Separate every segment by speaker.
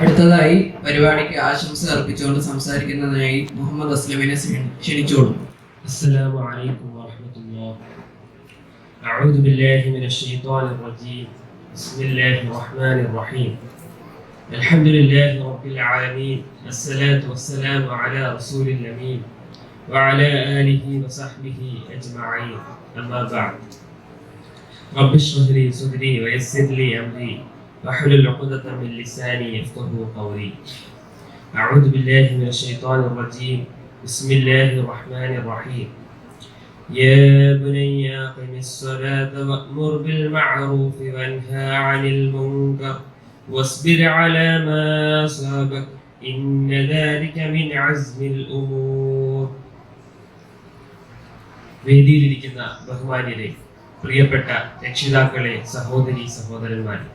Speaker 1: അടുത്തതായി പരിപാടിക്ക് ആശംസ അർപ്പിച്ചുകൊണ്ട് സംസാരിക്കുന്നതിനായി മുഹമ്മദ് അസ്ലമിനെ ക്ഷണി- ക്ഷണിച്ചോളും
Speaker 2: السلام عليكم ورحمة الله أعوذ بالله من الشيطان الرجيم بسم الله الرحمن الرحيم الحمد لله رب العالمين الصلاة والسلام على رسول الأمين وعلى آله وصحبه أجمعين أما بعد رب اشرح لي صدري ويسر لي أمري واحلل عقدة من لساني يفقه قولي أعوذ بالله من الشيطان الرجيم بسم الله الرحمن الرحيم يا بني أقم الصلاة وأمر بالمعروف وانهى عن المنكر واصبر على ما أصابك إن ذلك من عزم الأمور വേദിയിലിരിക്കുന്ന ബഹുമാന്യരെ പ്രിയപ്പെട്ട രക്ഷിതാക്കളെ സഹോദരി സഹോദരന്മാരെ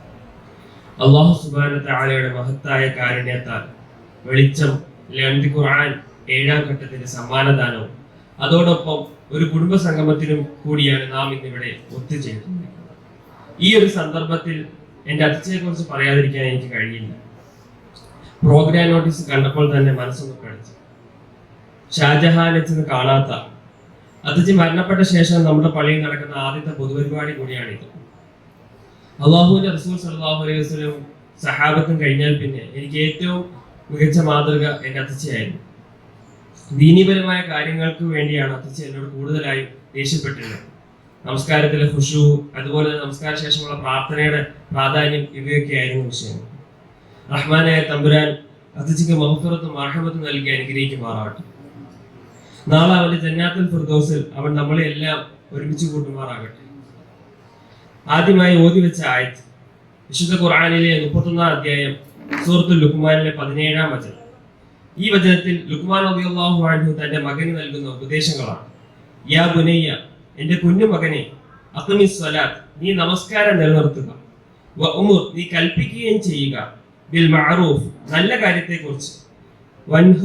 Speaker 2: അള്ളാഹു സുബാന ആലയുടെ മഹത്തായ കാരുണ്യത്താൽ വെളിച്ചം ലന്തി ഖുർആൻ ഏഴാം ഘട്ടത്തിന്റെ സമ്മാനദാനവും അതോടൊപ്പം ഒരു കുടുംബ സംഗമത്തിനും കൂടിയാണ് നാം ഇന്നിവിടെ ഒത്തുചേർന്നത് ഈ ഒരു സന്ദർഭത്തിൽ എന്റെ അതിഥിയെ കുറിച്ച് പറയാതിരിക്കാൻ എനിക്ക് കഴിയില്ല. പ്രോഗ്രാം നോട്ടീസ് കണ്ടപ്പോൾ തന്നെ മനസ്സൊന്ന് കഴിച്ചു ഷാജഹാനെ ചെന്ന് കാണാത്ത. അതിഥി മരണപ്പെട്ട ശേഷം നമ്മുടെ പള്ളിയിൽ നടക്കുന്ന ആദ്യത്തെ പൊതുപരിപാടി കൂടിയാണിത്. അള്ളാഹുവിന്റെ റസൂൽ സല്ലാഹു അലൈഹി വസല്ലം സഹാബത്തും കഴിഞ്ഞാൽ പിന്നെ എനിക്ക് ഏറ്റവും മികച്ച മാതൃക എന്റെ അത്തച്ചയായിരുന്നു ദീനീപരമായ കാര്യങ്ങൾക്ക് വേണ്ടിയാണ് അത്തച്ച എന്നോട് കൂടുതലായി ദേഷ്യപ്പെട്ടിരുന്നത്. നമസ്കാരത്തിലെ ഖുഷു അതുപോലെ തന്നെ നമസ്കാര ശേഷമുള്ള പ്രാർത്ഥനയുടെ പ്രാധാന്യം ഇവയൊക്കെയായിരുന്നു വിഷയം. റഹ്മാനായ തമ്പുരാൻ അത്തച്ചയ്ക്ക് മഹഫറത്തും അർഹമത്തും നൽകി അനുഗ്രഹിക്കുമാറാവട്ടെ നാളെ അവന്റെ ജന്നാത്തുൽ ഫിർദോസിൽ അവൻ നമ്മളെ എല്ലാം ഒരുമിച്ച് കൂട്ടുമാറാകട്ടെ. ആദ്യമായി ഓതി വെച്ച ആയത്ത്. വിശുദ്ധ ഖുർആാനിലെ മുപ്പത്തൊന്നാം അധ്യായം സുഹൃത്തു ലുക്മാനിലെ പതിനേഴാം വചനം. ഈ വചനത്തിൽ ലുക്മാൻ റളിയല്ലാഹു അൻഹു തന്റെ മകന് നൽകുന്ന ഉപദേശങ്ങളാണ്. യാ ബുനയ്യ എന്റെ കുഞ്ഞു മകനെ അഖ്മിസ് സ്വലാത്ത് നീ നമസ്കാരം നിലനിർത്തുക. വ ഉമുർ നീ കൽപ്പിക്കുകയും ചെയ്യുക. ബിൽ മഅറൂഫ് നല്ല കാര്യത്തെക്കുറിച്ച്. വൻഹ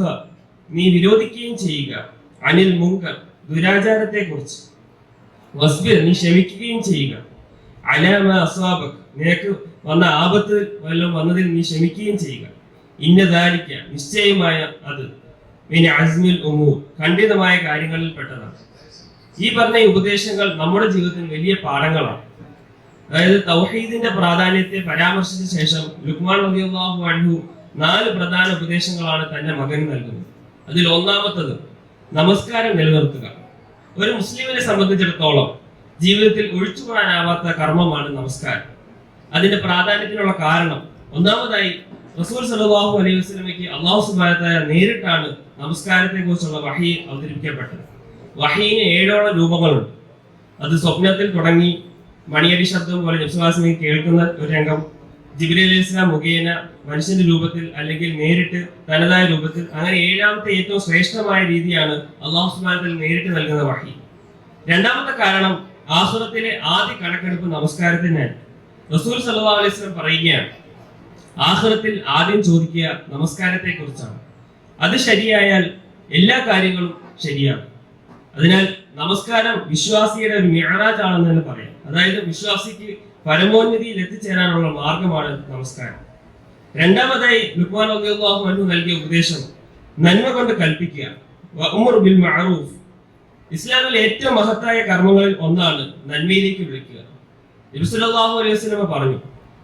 Speaker 2: നീ വിരോധിക്കുകയും ചെയ്യുക. അനിൽ മുങ്കർ ദുരാചാരത്തെക്കുറിച്ച്. വസ്ബിർ നീ ക്ഷമിക്കുകയും ചെയ്യുക. അലാമ അസാബ് നിനക്ക് വന്ന ആപത്ത് വല്ലതും വന്നതിൽ നീ ക്ഷമിക്കുകയും ചെയ്യുക. ഇന്നതാരിക്ക നിശ്ചയമായ അത്. പിന്നെ അസ്മിൽ ഉമൂർ ഖണ്ഡിതമായ കാര്യങ്ങളിൽ പെട്ടതാണ്. ഈ പറഞ്ഞ ഉപദേശങ്ങൾ നമ്മുടെ ജീവിതത്തിൽ വലിയ പാഠങ്ങളാണ്. അതായത് തൗഹീദിന്റെ പ്രാധാന്യത്തെ പരാമർശിച്ച ശേഷം ലുക്മാൻ റബിയാഹു അൻഹു നാല് പ്രധാന ഉപദേശങ്ങളാണ് തന്റെ മകൻ നൽകുന്നത്. അതിൽ ഒന്നാമത്തത് നമസ്കാരം നിലനിർത്തുക. ഒരു മുസ്ലിമിനെ സംബന്ധിച്ചിടത്തോളം ജീവിതത്തിൽ ഒഴിച്ചുകൂടാനാവാത്ത കർമ്മമാണ് നമസ്കാരം. അതിന്റെ പ്രാധാന്യത്തിനുള്ള കാരണം ഒന്നാമതായി റസൂൽ സല്ലല്ലാഹു അലൈഹി വസ്ലമയ്ക്ക് അള്ളാഹു സുബാനത്തായ നേരിട്ടാണ് നമസ്കാരത്തെ കുറിച്ചുള്ള വഹി അവതരിപ്പിക്കപ്പെട്ടത്. വഹീന് ഏഴോളം രൂപങ്ങളുണ്ട്. അത് സ്വപ്നത്തിൽ തുടങ്ങി മണിയടി ശബ്ദം പോലെ നബ്സുവാസിനെ കേൾക്കുന്ന ഒരു രംഗം ജിബിലി അലൈഹി ഇസ്ലാം മുഖേന മനുഷ്യന്റെ രൂപത്തിൽ അല്ലെങ്കിൽ നേരിട്ട് തനതായ രൂപത്തിൽ അങ്ങനെ ഏഴാമത്തെ ഏറ്റവും ശ്രേഷ്ഠമായ രീതിയാണ് അള്ളാഹു സുബാനത്തിൽ നേരിട്ട് നൽകുന്ന വഹി. രണ്ടാമത്തെ കാരണം ആസുറത്തിലെ ആദ്യ കണക്കെടുപ്പ് നമസ്കാരത്തിന് റസൂൽ സല്ലല്ലാഹു അലൈഹി വസല്ലം പറയുകയാണ്. ആസുറത്തിൽ ആദ്യം ചോദിക്കുക നമസ്കാരത്തെ കുറിച്ചാണ് അത് ശരിയായാൽ എല്ലാ കാര്യങ്ങളും ശരിയാണ്. അതിനാൽ നമസ്കാരം വിശ്വാസിയുടെ ഒരു മിഅറാജ് ആണെന്ന് തന്നെ പറയാം. അതായത് വിശ്വാസിക്ക് പരമോന്നതിയിൽ എത്തിച്ചേരാനുള്ള മാർഗമാണ് നമസ്കാരം. രണ്ടാമതായി ലുക്മാൻ അൻഹു നൽകിയ ഉപദേശം നന്മ കൊണ്ട് കൽപ്പിക്കുക. ബിൽ മഅറൂഫ് ഇസ്ലാമിലെ ഏറ്റവും മഹത്തായ കർമ്മങ്ങളിൽ ഒന്നാണ് നന്മയിലേക്ക് വിളിക്കുക. ഇബ്സുലാഹു അലൈഹി സ്വലമ പറഞ്ഞു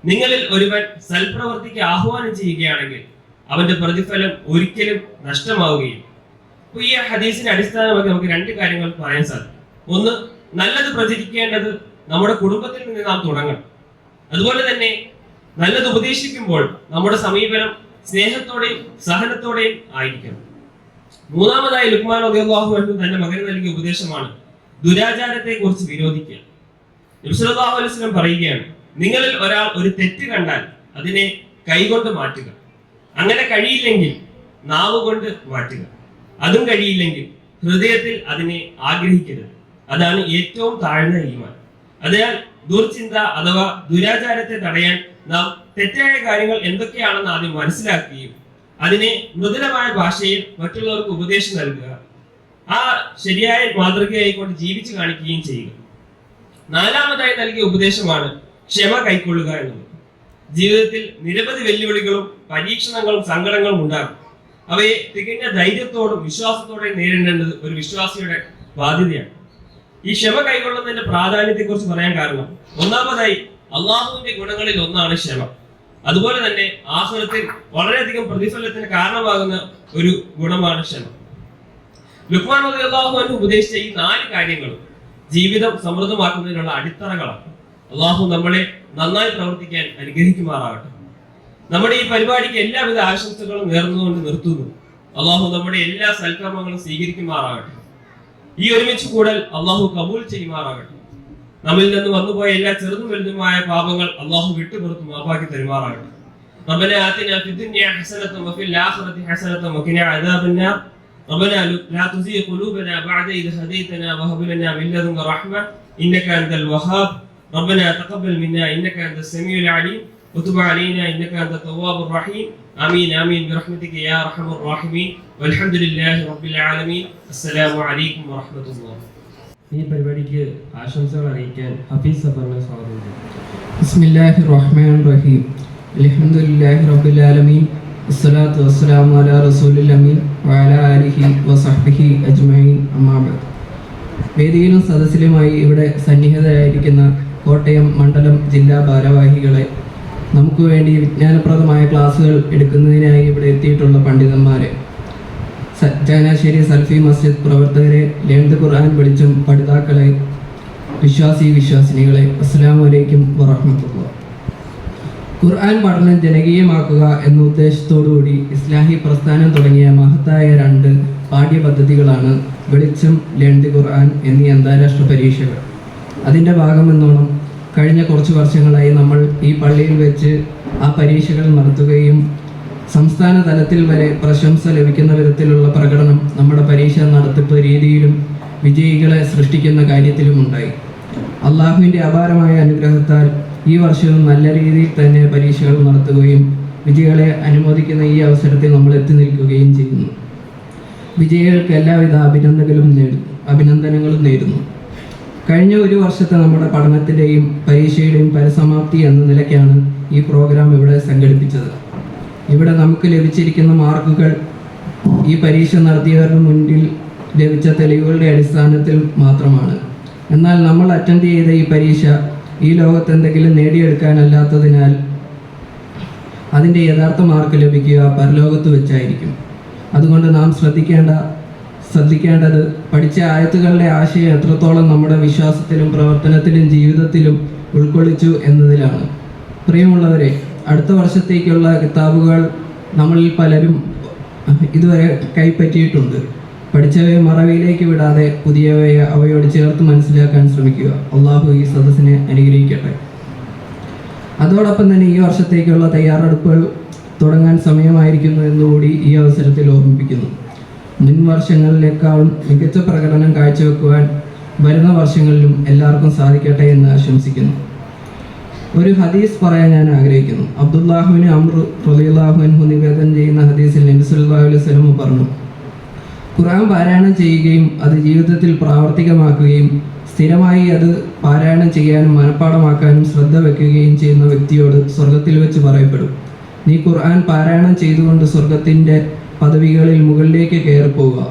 Speaker 2: നിങ്ങളിൽ ഒരുവൻ സൽപ്രവർത്തിക്ക് ആഹ്വാനം ചെയ്യുകയാണെങ്കിൽ അവന്റെ പ്രതിഫലം ഒരിക്കലും നഷ്ടമാവുകയും അപ്പൊ ഈ ഹദീസിനെ അടിസ്ഥാനമാക്കി നമുക്ക് രണ്ട് കാര്യങ്ങൾ പറയാൻ സാധിക്കും. ഒന്ന് നല്ലത് പ്രചരിക്കേണ്ടത് നമ്മുടെ കുടുംബത്തിൽ നിന്ന് നാം തുടങ്ങണം. അതുപോലെ തന്നെ നല്ലത് ഉപദേശിക്കുമ്പോൾ നമ്മുടെ സമീപനം സ്നേഹത്തോടെയും സഹനത്തോടെയും ആയിരിക്കണം. മൂന്നാമതായി ലുക്മാൻ റളിയല്ലാഹു അൻഹു തന്റെ മകന് നൽകിയ ഉപദേശമാണ് ദുരാചാരത്തെ കുറിച്ച് വിരോധിക്കുക. അലൈഹി വസല്ലം പറയുകയാണ് നിങ്ങളിൽ ഒരാൾ ഒരു തെറ്റ് കണ്ടാൽ അതിനെ കൈകൊണ്ട് മാറ്റുക. അങ്ങനെ കഴിയില്ലെങ്കിൽ നാവ് കൊണ്ട് മാറ്റുക. അതും കഴിയില്ലെങ്കിൽ ഹൃദയത്തിൽ അതിനെ ആഗ്രഹിക്കരുത്. അതാണ് ഏറ്റവും താഴ്ന്ന ഈമാൻ. അതിനാൽ ദുർചിന്ത അഥവാ ദുരാചാരത്തെ തടയാൻ നാം തെറ്റായ കാര്യങ്ങൾ എന്തൊക്കെയാണെന്ന് ആദ്യം മനസ്സിലാക്കുകയും അതിനെ മൃദുലമായ ഭാഷയിൽ മറ്റുള്ളവർക്ക് ഉപദേശം നൽകുക. ആ ശരിയായ മാതൃകയായിക്കൊണ്ട് ജീവിച്ചു കാണിക്കുകയും ചെയ്യുക. നാലാമതായി നൽകിയ ഉപദേശമാണ് ക്ഷമ കൈക്കൊള്ളുക എന്നുള്ളത് ജീവിതത്തിൽ നിരവധി വെല്ലുവിളികളും പരീക്ഷണങ്ങളും സങ്കടങ്ങളും ഉണ്ടാകും. അവയെ തികഞ്ഞ ധൈര്യത്തോടും വിശ്വാസത്തോടെയും നേരിടേണ്ടത് ഒരു വിശ്വാസിയുടെ ബാധ്യതയാണ്. ഈ ക്ഷമ കൈക്കൊള്ളുന്നതിന്റെ പ്രാധാന്യത്തെക്കുറിച്ച് പറയാൻ കാരണം ഒന്നാമതായി അള്ളാഹുവിന്റെ ഗുണങ്ങളിൽ ഒന്നാണ് ക്ഷമ. അതുപോലെ തന്നെ ആഹ്ലത്തിൽ വളരെയധികം പ്രതിഫലത്തിന് കാരണമാകുന്ന ഒരു ഗുണമാണ് ക്ഷമ. ലുക്മാൻ അള്ളാഹു ഉപദേശിച്ച ഈ നാല് കാര്യങ്ങളും ജീവിതം സമൃദ്ധമാക്കുന്നതിനുള്ള അടിത്തറകളാണ്. അള്ളാഹു നമ്മളെ നന്നായി പ്രവർത്തിക്കാൻ അനുഗ്രഹിക്കുമാറാകട്ടെ. നമ്മുടെ ഈ പരിപാടിക്ക് എല്ലാവിധ ആശംസകളും നേർന്നുകൊണ്ട് നിർത്തുന്നു. അള്ളാഹു നമ്മുടെ എല്ലാ സൽക്കർമ്മങ്ങളും സ്വീകരിക്കുമാറാകട്ടെ. ഈ ഒരുമിച്ച് കൂടൽ അള്ളാഹു കബൂൽ ചെയ്യുമാറാകട്ടെ. നമ്മിൽ നിന്ന് വന്നുപോയ എല്ലാ ചെറുതും വലുതുമായ പാപങ്ങൾ അള്ളാഹു വിട്ടുപുറത്ത് മാപ്പാക്കി തരുമാറാകട്ടെ ربنا آتنا في الدنيا حسنة وفي الآخرة حسنة وقنا عذاب النار ربنا لا تزغ قلوبنا بعد إذ هديتنا وهب لنا من لدنك رحمة إنك أنت الوهاب ربنا تقبل منا إنك أنت السميع العليم وتب علينا إنك أنت التواب الرحيم آمين آمين برحمتك يا أرحم الراحمين والحمد لله رب العالمين السلام عليكم ورحمة الله ഈ പരിപാടിക്ക് ആശംസകൾ അറിയിക്കാൻ ഹഫീസ് സഫറിനെ സ്വാഗതം.
Speaker 1: ബിസ്മില്ലാഹിർ റഹ്മാനിർ റഹീം അൽഹംദുലില്ലാഹി റബ്ബിൽ ആലമീൻ വസ്സലാത്തു വസ്സലാമു അലാ റസൂലിൽ അമീൻ. വഅല ആലിഹി വസഹ്ബിഹി അജ്മഈൻ. അമ്മാ ബഅദ്. വേദിയിലും സദസ്സിലുമായി ഇവിടെ സന്നിഹിതരായിരിക്കുന്ന കോട്ടയം മണ്ഡലം ജില്ലാ ഭാരവാഹികളെ നമുക്ക് വേണ്ടി വിജ്ഞാനപ്രദമായ ക്ലാസ്സുകൾ എടുക്കുന്നതിനായി ഇവിടെ എത്തിയിട്ടുള്ള പണ്ഡിതന്മാരെ ചങ്ങനാശ്ശേരി സൽഫി മസ്ജിദ് പ്രവർത്തകരെ ലേണ്ട് ഖുർആൻ വെളിച്ചം പഠിതാക്കളെ വിശ്വാസി വിശ്വാസിനികളെ അസ്സാം വലൈക്കും വറഹമത്തുള്ള. ഖുർആൻ പഠനം ജനകീയമാക്കുക എന്ന ഉദ്ദേശത്തോടുകൂടി ഇസ്ലാഹി പ്രസ്ഥാനം തുടങ്ങിയ മഹത്തായ രണ്ട് പാഠ്യപദ്ധതികളാണ് വെളിച്ചം ലേണ്ട് ഖുർആൻ എന്നീ അന്താരാഷ്ട്ര പരീക്ഷകൾ. അതിന്റെ ഭാഗമെന്നോണം കഴിഞ്ഞ കുറച്ച് വർഷങ്ങളായി നമ്മൾ ഈ പള്ളിയിൽ വെച്ച് ആ പരീക്ഷകൾ നടത്തുകയും സംസ്ഥാന തലത്തിൽ വരെ പ്രശംസ ലഭിക്കുന്ന വിധത്തിലുള്ള പ്രകടനം നമ്മുടെ പരീക്ഷ നടത്തിപ്പ് രീതിയിലും വിജയികളെ സൃഷ്ടിക്കുന്ന കാര്യത്തിലും ഉണ്ടായി അള്ളാഹുവിന്റെ അപാരമായ അനുഗ്രഹത്താൽ ഈ വർഷവും നല്ല രീതിയിൽ തന്നെ പരീക്ഷകൾ നടത്തുകയും വിജയികളെ അനുമോദിക്കുന്ന ഈ അവസരത്തിൽ നമ്മൾ എത്തി നിൽക്കുകയും ചെയ്യുന്നു. വിജയികൾക്ക് എല്ലാവിധ അഭിനന്ദനങ്ങളും നേടുന്നു അഭിനന്ദനങ്ങളും നേരുന്നു. കഴിഞ്ഞ ഒരു വർഷത്തെ നമ്മുടെ പഠനത്തിന്റെയും പരീക്ഷയുടെയും പരിസമാപ്തി എന്ന നിലയ്ക്കാണ് ഈ പ്രോഗ്രാം ഇവിടെ സംഘടിപ്പിച്ചത്. ഇവിടെ നമുക്ക് ലഭിച്ചിരിക്കുന്ന മാർക്കുകൾ ഈ പരീക്ഷ നടത്തിയവരുടെ മുന്നിൽ ലഭിച്ച തെളിവുകളുടെ അടിസ്ഥാനത്തിൽ മാത്രമാണ്. എന്നാൽ നമ്മൾ അറ്റൻഡ് ചെയ്ത ഈ പരീക്ഷ ഈ ലോകത്ത് എന്തെങ്കിലും നേടിയെടുക്കാനല്ലാത്തതിനാൽ അതിന്റെ യഥാർത്ഥ മാർക്ക് ലഭിക്കുക പരലോകത്ത് വെച്ചായിരിക്കും. അതുകൊണ്ട് നാം ശ്രദ്ധിക്കേണ്ട ശ്രദ്ധിക്കേണ്ടത് പഠിച്ച ആയത്തുകളുടെ ആശയം എത്രത്തോളം നമ്മുടെ വിശ്വാസത്തിലും പ്രവർത്തനത്തിലും ജീവിതത്തിലും ഉൾക്കൊള്ളിച്ചു എന്നതിലാണ്. പ്രിയമുള്ളവരെ അടുത്ത വർഷത്തേക്കുള്ള കിതാബുകൾ നമ്മളിൽ പലരും ഇതുവരെ കൈപ്പറ്റിയിട്ടുണ്ട്. പഠിച്ചവയെ മറവിയിലേക്ക് വിടാതെ പുതിയവയെ അവയോട് ചേർത്ത് മനസ്സിലാക്കാൻ ശ്രമിക്കുക. അള്ളാഹു ഈ സദസ്സിനെ അനുഗ്രഹിക്കട്ടെ. അതോടൊപ്പം തന്നെ ഈ വർഷത്തേക്കുള്ള തയ്യാറെടുപ്പുകൾ തുടങ്ങാൻ സമയമായിരിക്കുന്നു എന്നുകൂടി ഈ അവസരത്തിൽ ഓർമ്മിപ്പിക്കുന്നു. മുൻ വർഷങ്ങളിലേക്കാളും മികച്ച പ്രകടനം കാഴ്ചവെക്കുവാൻ വരുന്ന വർഷങ്ങളിലും എല്ലാവർക്കും സാധിക്കട്ടെ എന്ന് ആശംസിക്കുന്നു. ഒരു ഹദീസ് പറയാൻ ഞാൻ ആഗ്രഹിക്കുന്നു. അബ്ദുല്ലാഹുവിന് അമ്രു റലിയുല്ലാഹുവിൻഹു നിവേദനം ചെയ്യുന്ന ഹദീസിൽ നബി അലൈഹി വസല്ലം പറഞ്ഞു ഖുർആൻ പാരായണം ചെയ്യുകയും അത് ജീവിതത്തിൽ പ്രാവർത്തികമാക്കുകയും സ്ഥിരമായി അത് പാരായണം ചെയ്യാനും മനഃപ്പാടമാക്കാനും ശ്രദ്ധ വെക്കുകയും ചെയ്യുന്ന വ്യക്തിയോട് സ്വർഗത്തിൽ വെച്ച് പറയപ്പെടും. നീ ഖുർആൻ പാരായണം ചെയ്തുകൊണ്ട് സ്വർഗത്തിന്റെ പദവികളിൽ മുകളിലേക്ക് കയറിപ്പോവുക.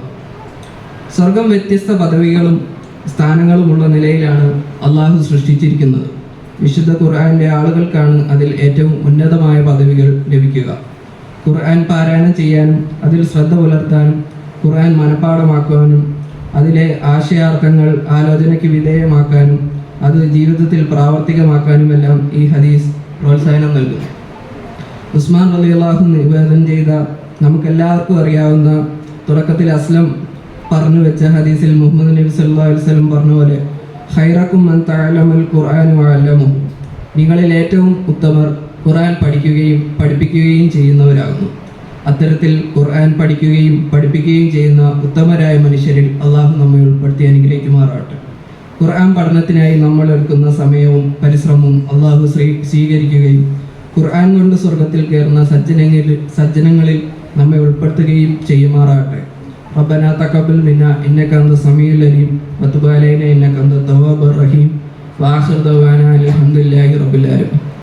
Speaker 1: സ്വർഗം വ്യത്യസ്ത പദവികളും സ്ഥാനങ്ങളുമുള്ള നിലയിലാണ് അള്ളാഹു സൃഷ്ടിച്ചിരിക്കുന്നത്. വിശുദ്ധ ഖുർആാനിലെ ആളുകൾക്കാണ് അതിൽ ഏറ്റവും ഉന്നതമായ പദവികൾ ലഭിക്കുക. ഖുർആൻ പാരായണം ചെയ്യാനും അതിൽ ശ്രദ്ധ പുലർത്താനും ഖുർആൻ മനഃപ്പാടമാക്കുവാനും അതിലെ ആശയാർത്ഥങ്ങൾ ആലോചനയ്ക്ക് വിധേയമാക്കാനും അത് ജീവിതത്തിൽ പ്രാവർത്തികമാക്കാനുമെല്ലാം ഈ ഹദീസ് പ്രോത്സാഹനം നൽകും. ഉസ്മാൻ റലിയല്ലാഹു നിവേദനം ചെയ്ത നമുക്കെല്ലാവർക്കും അറിയാവുന്ന തുടക്കത്തിൽ അസ്ലം പറഞ്ഞു വെച്ച ഹദീസിൽ മുഹമ്മദ് നബി സല്ലല്ലാഹു അലൈഹി വസല്ലം പറഞ്ഞ പോലെ ഖൈറക്കും മൻ താലമൽ ഖുർആൻ വഅല്ലമു. നിങ്ങളിൽ ഏറ്റവും ഉത്തമർ ഖുർആൻ പഠിക്കുകയും പഠിപ്പിക്കുകയും ചെയ്യുന്നവരാകുന്നു. അത്തരത്തിൽ ഖുർആൻ പഠിക്കുകയും പഠിപ്പിക്കുകയും ചെയ്യുന്ന ഉത്തമരായ മനുഷ്യരിൽ അള്ളാഹു നമ്മെ ഉൾപ്പെടുത്തി അനുഗ്രഹിക്കുമാറാട്ടെ ഖുർആൻ പഠനത്തിനായി നമ്മൾ എടുക്കുന്ന സമയവും പരിശ്രമവും അള്ളാഹു ശ്രീ സ്വീകരിക്കുകയും ഖുർആൻ കൊണ്ട് സ്വർഗത്തിൽ കയറുന്ന സജ്ജനങ്ങളിൽ സജ്ജനങ്ങളിൽ നമ്മെ ഉൾപ്പെടുത്തുകയും ചെയ്യുമാറാകട്ടെ. ربنا تقبل منا انك انت السميع العليم وتب علينا انك انت التواب الرحيم واخر دعوانا الحمد لله رب العالمين